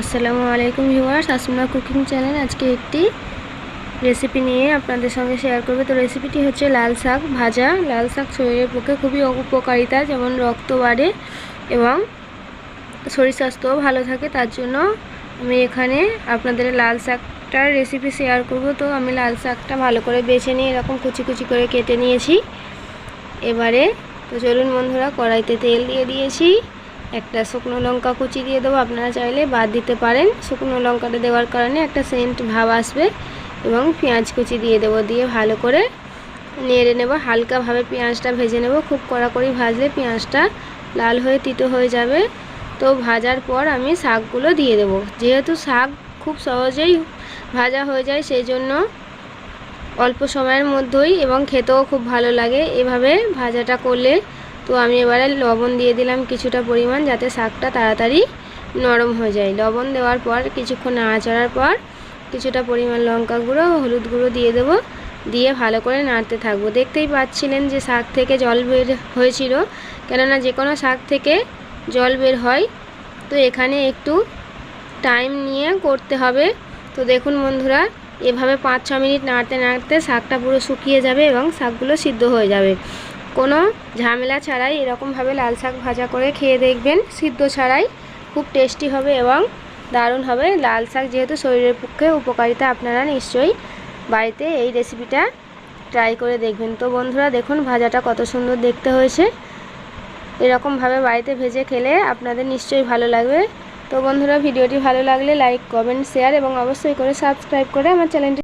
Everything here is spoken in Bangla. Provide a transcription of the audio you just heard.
আসসালামু আলাইকুম ভিউয়ার্স, আসমা কুকিং চ্যানেল আজকে একটি রেসিপি নিয়ে আপনাদের সঙ্গে শেয়ার করবে। তো রেসিপিটি হচ্ছে লাল শাক ভাজা। লাল শাক শরীরের পক্ষে খুবই উপকারিতা, যেমন রক্ত বাড়ে এবং শরীর স্বাস্থ্যও ভালো থাকে। তার জন্য আমি এখানে আপনাদের লাল শাকটার রেসিপি শেয়ার করব। তো আমি লাল শাকটা ভালো করে বেছে নিয়ে এরকম কুচি কুচি করে কেটে নিয়েছি। এবারে তো চলুন বন্ধুরা, কড়াইতে তেল দিয়ে দিয়েছি। একটা শুকনো লঙ্কা কুচি দিয়ে দেবো, আপনারা চাইলে বাদ দিতে পারেন। শুকনো লঙ্কাটা দেওয়ার কারণে একটা সেন্ট ভাব আসবে এবং পেঁয়াজ কুচি দিয়ে দেবো, দিয়ে ভালো করে নেড়ে নেব। হালকাভাবে পেঁয়াজটা ভেজে নেব, খুব কড়াকড়ি ভাজলে পেঁয়াজটা লাল হয়ে, তিতো হয়ে যাবে। তো ভাজার পর আমি শাকগুলো দিয়ে দেব। যেহেতু শাক খুব সহজেই ভাজা হয়ে যায় সেই জন্য অল্প সময়ের মধ্যেই এবং খেতেও খুব ভালো লাগে। এভাবে ভাজাটা করলে তো আমি এবারে লবণ দিয়ে দিলাম কিছুটা পরিমাণ যাতে শাকটা তাড়াতাড়ি নরম হয়ে যায়। লবণ দেওয়ার পর, কিছুক্ষণ নাড়াচাড়ার পর কিছুটা পরিমাণ লঙ্কা গুঁড়ো, হলুদ গুঁড়ো দিয়ে দেবো। দিয়ে ভালো করে নাড়তে থাকব। দেখতেই পাচ্ছিলেন যে শাক থেকে জল বের হয়েছিল, কেননা যে কোনো শাক থেকে জল বের হয়। তো এখানে একটু টাইম নিয়ে করতে হবে। তো দেখুন বন্ধুরা, এভাবে পাঁচ ছ মিনিট নাড়তে নাড়তে শাকটা পুরো শুকিয়ে যাবে এবং শাকগুলো সিদ্ধ হয়ে যাবে। কোনো ঝামেলা ছাড়াই এরকমভাবে লাল শাক ভাজা করে খেয়ে দেখবেন। সিদ্ধ ছাড়াই খুব টেস্টি হবে এবং দারুণ হবে। লাল শাক যেহেতু শরীরের পক্ষে উপকারিতা, আপনারা নিশ্চয়ই বাড়িতে এই রেসিপিটা ট্রাই করে দেখবেন। তো বন্ধুরা, দেখুন ভাজাটা কত সুন্দর দেখতে হয়েছে। এরকমভাবে বাড়িতে ভেজে খেলে আপনাদের নিশ্চয়ই ভালো লাগবে। তো বন্ধুরা, ভিডিওটি ভালো লাগলে লাইক, কমেন্ট, শেয়ার এবং অবশ্যই করে সাবস্ক্রাইব করে আমার চ্যানেলটি